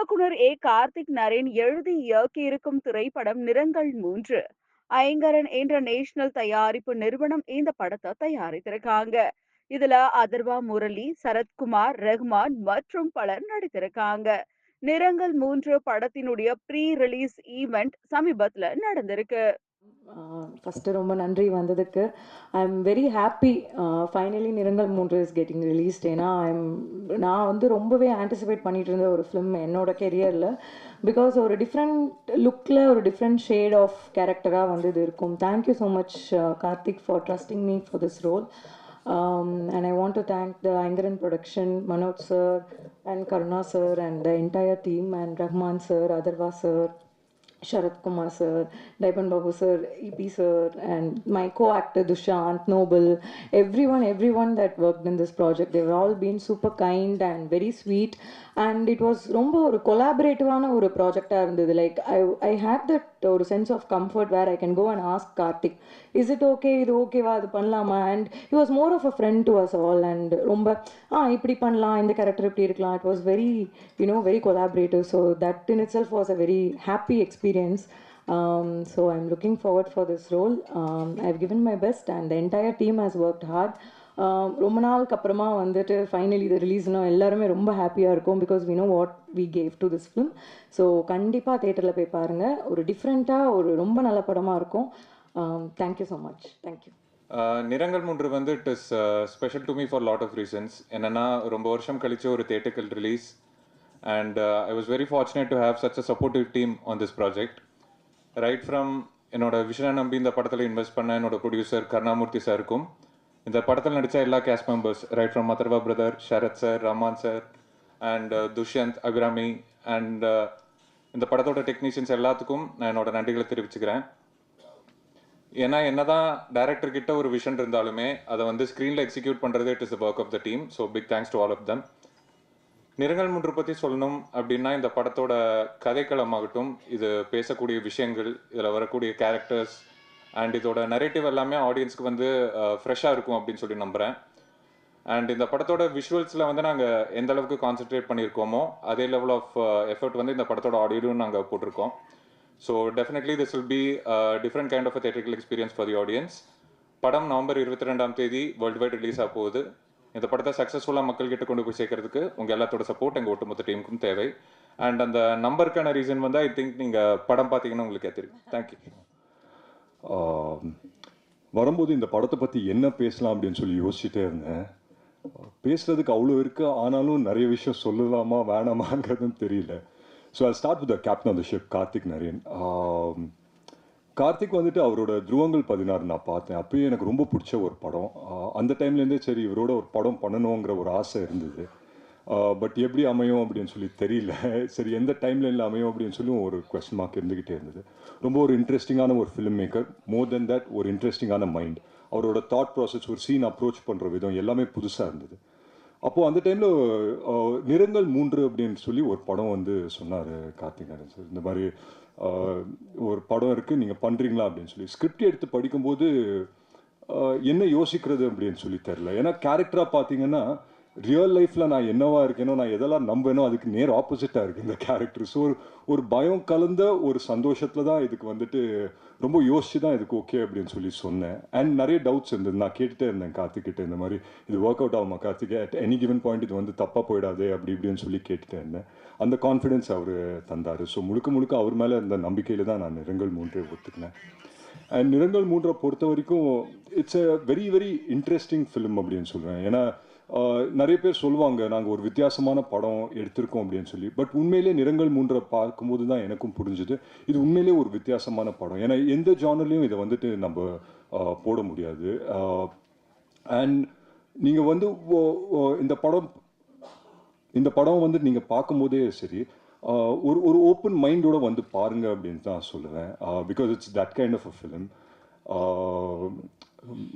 இயக்குனர் ஏ. கார்த்திக் நரேன் எழுதி இயக்கியிருக்கும் திரைப்படம் நிறங்கள் மூன்று. ஐங்கரன் இன்டர்நேஷனல் தயாரிப்பு நிறுவனம் இந்த படத்தை தயாரித்திருக்காங்க. இதுல அதர்வா முரளி சரத்குமார் ரஹ்மான் மற்றும் பலர் நடித்திருக்காங்க. நிறங்கள் மூன்று படத்தினுடைய ப்ரீ ரிலீஸ் ஈவெண்ட் சமீபத்துல நடந்திருக்கு. ஃபஸ்ட்டு ரொம்ப நன்றி வந்ததுக்கு. I am very happy finally நிறங்கள் மூன்று இஸ் கெட்டிங் ரிலீஸ்ட் ஏன்னா ஐம் நான் வந்து ரொம்பவே ஆன்டிசிபேட் பண்ணிகிட்டு இருந்த ஒரு ஃபிலிம் என்னோட கெரியரில் பிகாஸ் ஒரு டிஃப்ரெண்ட் லுக்கில் ஒரு டிஃப்ரெண்ட் ஷேட் ஆஃப் கேரக்டராக வந்து இது இருக்கும். Thank you so much Karthik for trusting me for this role and I want to thank the Ayngaran production Manoj sir and Karuna sir and the entire team and Rahman sir Atharvaa sir Sharat Kumar sir, Daipan Babu sir, EP sir, and my co-actor Dushant, Noble, everyone, everyone that worked in this project, they've all been super kind and very sweet. And it was ரொம்ப ஒரு கொலாபரேட்டிவான ஒரு ப்ராஜெக்டாக இருந்தது like I I hate that ஒரு sense of comfort where I can go and ask Karthik is it okay இது ஓகேவா அது பண்ணலாமா? And he was more of a friend to us all and ரொம்ப ஆ இப்படி பண்ணலாம். இந்த கேரக்டர் இப்படி இருக்கலாம். It was very you know very collaborative so that in itself was a very happy experience Um, so I'm looking forward for this role. Um, I've given my best and the entire team has worked hard. ரொம்ப நாளுக்கு அப்புறமா வந்துட்டு finally இது ரிலீஸ்னால் எல்லாருமே ரொம்ப ஹாப்பியாக இருக்கும் because we know what we gave to this film so கண்டிப்பாக தேட்டரில் போய் பாருங்கள் ஒரு டிஃப்ரெண்ட்டாக ஒரு ரொம்ப நல்ல படமாக இருக்கும். தேங்க்யூ ஸோ மச் தேங்க்யூ நிறங்கள் மூன்று வந்து it is special to me for lot of reasons என்னன்னா ரொம்ப வருஷம் கழிச்சு ஒரு தேட்டர்கள் release and I was very fortunate to have such a supportive team on this project right from என்னோட விஷனை நம்பி இந்த படத்தில் இன்வெஸ்ட் பண்ண என்னோட ப்ரொடியூசர் கருணாமூர்த்தி சாருக்கும் இந்த படத்தில் நடித்த எல்லா cast members right from Atharvaa brother Sharath sir Rahman sir and Dushyanth Abhirami and இந்த படத்தோட டெக்னீஷியன்ஸ் எல்லாத்துக்கும் நான் என்னோட நன்றிகளை தெரிவிச்சுக்கிறேன். ஏன்னா என்னதான் டேரக்டர் கிட்ட ஒரு விஷன் இருந்தாலுமே அதை வந்து ஸ்க்ரீனில் எக்ஸிக்யூட் பண்ணுறது it is the work of the team so big thanks to all of them நிறங்கள் முன்று பற்றி சொல்லணும் அப்படின்னா இந்த படத்தோட கதைக்களமாகட்டும் இது பேசக்கூடிய விஷயங்கள் இதில் வரக்கூடிய கேரக்டர்ஸ் அண்ட் இதோட நரேட்டிவ் எல்லாமே ஆடியன்ஸ்க்கு வந்து ஃப்ரெஷ்ஷாக இருக்கும் அப்படின்னு சொல்லி நம்புகிறேன் அண்ட் இந்த படத்தோட விஷுவல்ஸில் வந்து நாங்கள் எந்த அளவுக்கு கான்சென்ட்ரேட் பண்ணியிருக்கோமோ அதே லெவல் ஆஃப் எஃபர்ட் வந்து இந்த படத்தோட ஆடியோலையும் நாங்கள் போட்டிருக்கோம். So definitely this will be different kind of theatrical experience for the audience படம் நவம்பர் இருபத்தி ரெண்டாம் தேதி வேர்ல்டு வைட் ரிலீஸ் ஆக போகுது. இந்த படத்தை சக்ஸஸ்ஃபுல்லாக மக்கள்கிட்ட கொண்டு போய் சேர்க்கறதுக்கு உங்கள் எல்லாத்தோட சப்போர்ட் எங்கள் ஒட்டுமொத்த டீமுக்கும் தேவை. அண்ட் அந்த நம்பருக்கான ரீசன் வந்து ஐ திங்க் நீங்கள் படம் பார்த்தீங்கன்னா உங்களுக்கு தெரியும் தேங்க்யூ வரும்போது இந்த படத்தை பற்றி என்ன பேசலாம் அப்படின்னு சொல்லி யோசிச்சுட்டே இருந்தேன். பேசுகிறதுக்கு அவ்வளோ இருக்கு ஆனாலும் நிறைய விஷயம் சொல்லலாமா வேணாமாங்கிறதுன்னு தெரியல. So I start with captain of the ship Karthik Naren Karthik வந்துட்டு அவரோட துருவங்கள் பதினாறு நான் பார்த்தேன். அப்பயே எனக்கு ரொம்ப பிடிச்ச ஒரு படம். அந்த டைம்லேருந்தே சரி இவரோட ஒரு படம் பண்ணணுங்கிற ஒரு ஆசை இருந்தது. Uh, பட் எப்படி அமையும் அப்படின்னு சொல்லி தெரியல. சரி எந்த டைம்ல அமையும் அப்படின்னு சொல்லி ஒரு கொஸ்டின் மார்க் இருந்துக்கிட்டே இருந்தது. ரொம்ப ஒரு இன்ட்ரெஸ்டிங்கான ஒரு film maker more then that ஒரு இன்ட்ரெஸ்டிங்கான மைண்ட் அவரோட தாட் ப்ராசஸ் ஒரு சீன் அப்ரோச் பண்ணுற விதம் எல்லாமே புதுசாக இருந்தது. அப்போது அந்த டைமில் uh, நிறங்கள் மூன்று அப்படின்னு சொல்லி ஒரு படம் வந்து சொன்னார் கார்த்திகாரன் சார். இந்த மாதிரி uh, ஒரு படம் இருக்குது நீங்கள் பண்ணுறீங்களா அப்படின்னு சொல்லி. ஸ்கிரிப்ட் எடுத்து படிக்கும்போது என்ன யோசிக்கிறது அப்படின்னு சொல்லி தெரில ஏன்னா கேரக்டராக பார்த்தீங்கன்னா ரியல் லைஃப்பில் நான் என்னவா இருக்கேனோ நான் எதெல்லாம் நம்பேனோ அதுக்கு நேர் ஆப்போசிட்டாக இருக்குது இந்த கேரக்டர் ஸோ ஒரு ஒரு பயம் கலந்த ஒரு சந்தோஷத்தில் தான் இதுக்கு வந்துட்டு ரொம்ப யோசிச்சு தான் இதுக்கு ஓகே அப்படின்னு சொல்லி சொன்னேன். அண்ட் நிறைய டவுட்ஸ் இருந்தது. நான் கேட்டுட்டே இருந்தேன் கார்த்திக்கிட்ட இந்த மாதிரி இது ஒர்க் அவுட் ஆகுமா Karthik? At any given point இது வந்து தப்பாக போயிடாது அப்படி இப்படின்னு சொல்லி கேட்டுட்டே இருந்தேன். அந்த கான்ஃபிடென்ஸ் அவர் தந்தார். ஸோ முழுக்க முழுக்க அவர் மேலே இருந்த நம்பிக்கையில் தான் நான் நிறங்கள் மூன்றே ஒத்துக்கினேன். அண்ட் நிறங்கள் மூன்றை பொறுத்த வரைக்கும் it's a very very interesting film அப்படின்னு சொல்லுவேன் ஏன்னா நிறைய பேர் சொல்லுவாங்க நாங்கள் ஒரு வித்தியாசமான படம் எடுத்திருக்கோம் அப்படின்னு சொல்லி. பட் உண்மையிலே நிறங்கள் மூன்றை பார்க்கும்போது தான் எனக்கும் புரிஞ்சுது. இது உண்மையிலே ஒரு வித்தியாசமான படம். ஏன்னா எந்த ஜானர்லேயும் இதை வந்துட்டு நம்ம போட முடியாது. அண்ட் நீங்கள் வந்து ஓ- இந்த படம் இந்த படம் வந்து நீங்கள் பார்க்கும்போதே சரி ஒரு ஒரு ஓப்பன் மைண்டோட வந்து பாருங்க அப்படின்னு தான் சொல்லுவேன். Because it's that kind of a film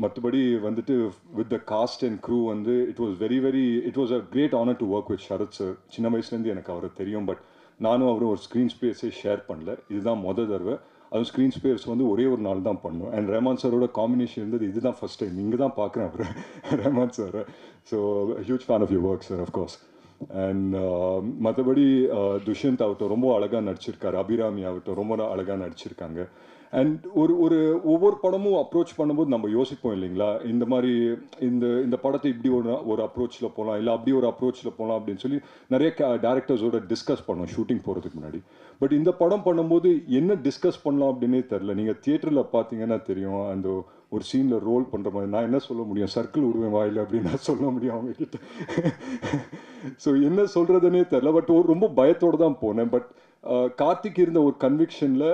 மற்றபடி வந்துட்டு with the cast and crew வந்து it was very very it was a great honour to work with Sharath sir சின்ன வயசுலேருந்து எனக்கு அவரை தெரியும் பட் நானும் அவரும் ஒரு ஸ்க்ரீன் ஸ்பேஸே ஷேர் பண்ணல. இதுதான் மொதல் தடவை. அதுவும் ஸ்க்ரீன் ஸ்பேஸ் வந்து ஒரே ஒரு நாள் தான் பண்ணும் அண்ட் ரஹமான் சாரோட காம்பினேஷன் இருந்தது இதுதான் ஃபர்ஸ்ட் டைம் இங்கே தான் பார்க்குறேன் அவர். Rahman sir so huge fan of you work sir of course and மற்றபடி துஷ்யந்த் ஆகட்டும் ரொம்ப அழகாக நடிச்சிருக்காரு. அபிராமி ஆகட்டும் ரொம்ப அழகாக நடிச்சிருக்காங்க. அண்ட் ஒரு ஒரு ஒவ்வொரு படமும் அப்ரோச் பண்ணும்போது நம்ம யோசிப்போம் இல்லைங்களா? இந்த மாதிரி இந்த இந்த படத்தை இப்படி ஒரு ஒரு அப்ரோச்சில் போகலாம் இல்லை அப்படி ஒரு அப்ரோச்சில் போகலாம் அப்படின்னு சொல்லி நிறைய டேரக்டர்ஸோட டிஸ்கஸ் பண்ணோம் ஷூட்டிங் போகிறதுக்கு முன்னாடி. பட் இந்த படம் பண்ணும்போது என்ன டிஸ்கஸ் பண்ணலாம் அப்படின்னே தெரில நீங்கள் தியேட்டரில் பார்த்தீங்கன்னா தெரியும் அந்த ஒரு சீனில் ரோல் பண்ணுற மாதிரி. நான் என்ன சொல்ல முடியும்? சர்க்கிள் விடுவேன் வாயில் அப்படின்னு நான் சொல்ல முடியும் அவங்ககிட்ட. ஸோ என்ன சொல்கிறதுனே தெரில பட் ஒரு ரொம்ப பயத்தோடு தான் போனேன். பட் கார்த்திக் இருந்த ஒரு கன்விக்ஷனில்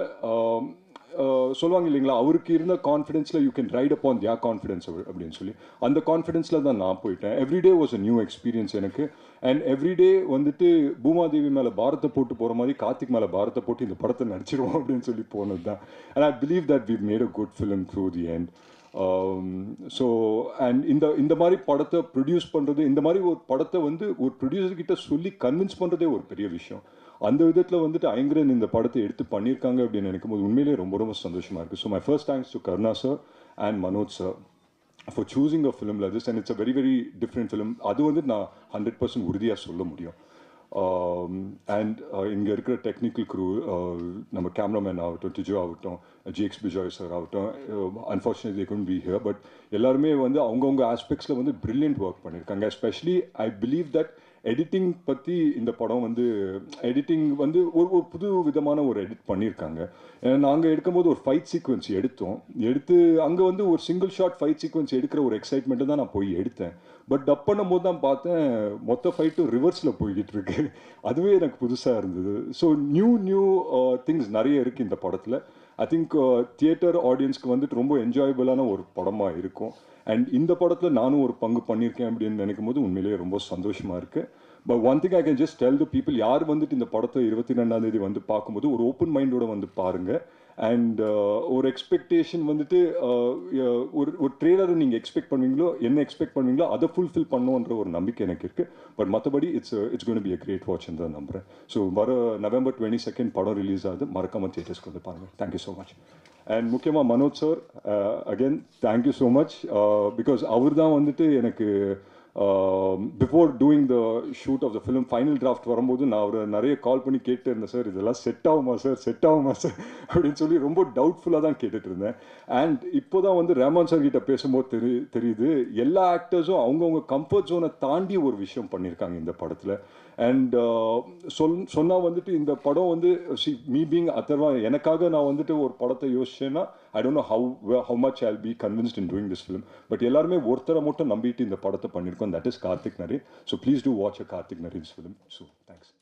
சொல்லுவாங்க இல்லைங்களா? அவருக்கு இருந்த கான்ஃபிடென்ஸில் you can write upon their confidence அப்படின்னு சொல்லி. அந்த கான்ஃபிடென்ஸில் தான் நான் போயிட்டேன். Every day was a new experience எனக்கு. அண்ட் எவ்ரிடே வந்துட்டு பூமாதேவி மேலே பாரத்தை போட்டு போகிற மாதிரி கார்த்திக் மேலே பாரத்தை போட்டு இந்த படத்தை நடிச்சிருவோம் அப்படின்னு சொல்லி போனது தான் and I believe that we made a good film through the end so and இந்த இந்த மாதிரி படத்தை ப்ரொடியூஸ் பண்ணுறது இந்த மாதிரி ஒரு படத்தை வந்து ஒரு ப்ரொடியூசர்கிட்ட சொல்லி கன்வின்ஸ் பண்ணுறதே ஒரு பெரிய விஷயம். அந்த விதத்தில் வந்துட்டு ஐங்கரன் இந்த படத்தை எடுத்து பண்ணியிருக்காங்க அப்படின்னு நினைக்கும் போது உண்மையிலேயே ரொம்ப ரொம்ப சந்தோஷமாக இருக்குது so my first thanks to Karuna sir and Manoj sir for choosing a film like this and it's a very very different film அது வந்து நான் ஹண்ட்ரட் பர்சன்ட் உறுதியாக சொல்ல முடியும். Um, அண்ட் uh, இங்கே இருக்கிற டெக்னிக்கல் க்ரூ uh, நம்ம cameraman ஆகட்டும் டிஜோ ஆகட்டும் ஜிஎக்ஸ் பிஜாய் சார் ஆகட்டும் unfortunately couldn't be here but எல்லாருமே வந்து அவங்கவுங்க ஆஸ்பெக்ட்ஸில் வந்து ப்ரில்லியன்ட் ஒர்க் பண்ணியிருக்காங்க especially I believe that editing பற்றி இந்த படம் வந்து எடிட்டிங் வந்து ஒரு ஒரு புது விதமான ஒரு எடிட் பண்ணியிருக்காங்க நாங்கள் எடுக்கும்போது ஒரு ஃபைட் சீக்வன்ஸ் எடுத்தோம். எடுத்து அங்கே வந்து ஒரு சிங்கிள் ஷாட் ஃபைட் சீக்வன்ஸ் எடுக்கிற ஒரு எக்ஸைட்மெண்ட்டு தான் நான் போய் எடுத்தேன். பட் டப் பண்ணும்போது தான் பார்த்தேன் மொத்த ஃபைட்டும் ரிவர்ஸில் போய்கிட்டு இருக்கு. அதுவே எனக்கு புதுசாக இருந்தது. ஸோ நியூ நியூ திங்ஸ் நிறைய இருக்குது இந்த படத்தில். ஐ திங்க் தியேட்டர் ஆடியன்ஸ்க்கு வந்துட்டு ரொம்ப என்ஜாயபிளான ஒரு படமாக இருக்கும். அண்ட் இந்த படத்தில் நானும் ஒரு பங்கு பண்ணியிருக்கேன் அப்படின்னு நினைக்கும் போது உண்மையிலேயே ரொம்ப சந்தோஷமாக இருக்குது but one thing I can just tell the people யார் வந்துட்டு இந்த படத்தை இருபத்தி ரெண்டாம் தேதி வந்து பார்க்கும்போது ஒரு ஓப்பன் மைண்டோட வந்து பாருங்கள் அண்ட் uh, ஒரு எக்ஸ்பெக்டேஷன் வந்துட்டு uh, ஒரு ஒரு ட்ரெய்லரை நீங்கள் எக்ஸ்பெக்ட் பண்ணுவீங்களோ என்ன எக்ஸ்பெக்ட் பண்ணுவீங்களோ அதை ஃபுல்ஃபில் பண்ணுன்ற ஒரு நம்பிக்கை எனக்கு இருக்குது பட் மற்றபடி it's it's gonna be a great watch தான் நம்புகிறேன் ஸோ வர நவம்பர் டுவெண்ட்டி செகண்ட் படம் ரிலீஸ் ஆகுது. மறக்காமல் தியேட்டர்ஸ்க்கு வந்து பாருங்கள் தேங்க்யூ ஸோ மச் அண்ட் முக்கியமாக Manoj sir again thank you so much because அவர் தான் வந்துட்டு எனக்கு before doing the shoot of the film final draft வரும்போது நான் அவரை நிறைய கால் பண்ணி கேட்டு இருந்தேன் சார் இதெல்லாம் செட் ஆகுமா சார்? செட் ஆகுமா சார்? அப்படின்னு சொல்லி ரொம்ப டவுட்ஃபுல்லாக தான் கேட்டுட்டு இருந்தேன். அண்ட் இப்போ தான் வந்து ரேமான் சார் கிட்ட பேசும்போது தெரி தெரியுது எல்லா ஆக்டர்ஸும் அவங்கவுங்க கம்ஃபர்ட் ஜோனை தாண்டி ஒரு விஷயம் பண்ணியிருக்காங்க இந்த படத்தில். அண்ட் uh, சொல் சொன்னால் வந்துட்டு இந்த படம் வந்து சி மீ பீங் அதர்வா எனக்காக நான் வந்துட்டு ஒரு படத்தை யோசிச்சேன்னா I don't know how how much I'll be convinced in doing this film but எல்லாருமே ஒருத்தரை மட்டும் நம்பிட்டு இந்த படத்தை பண்ணியிருக்கோம். That is Karthik Naren so please do watch a Karthik Naren's film so thanks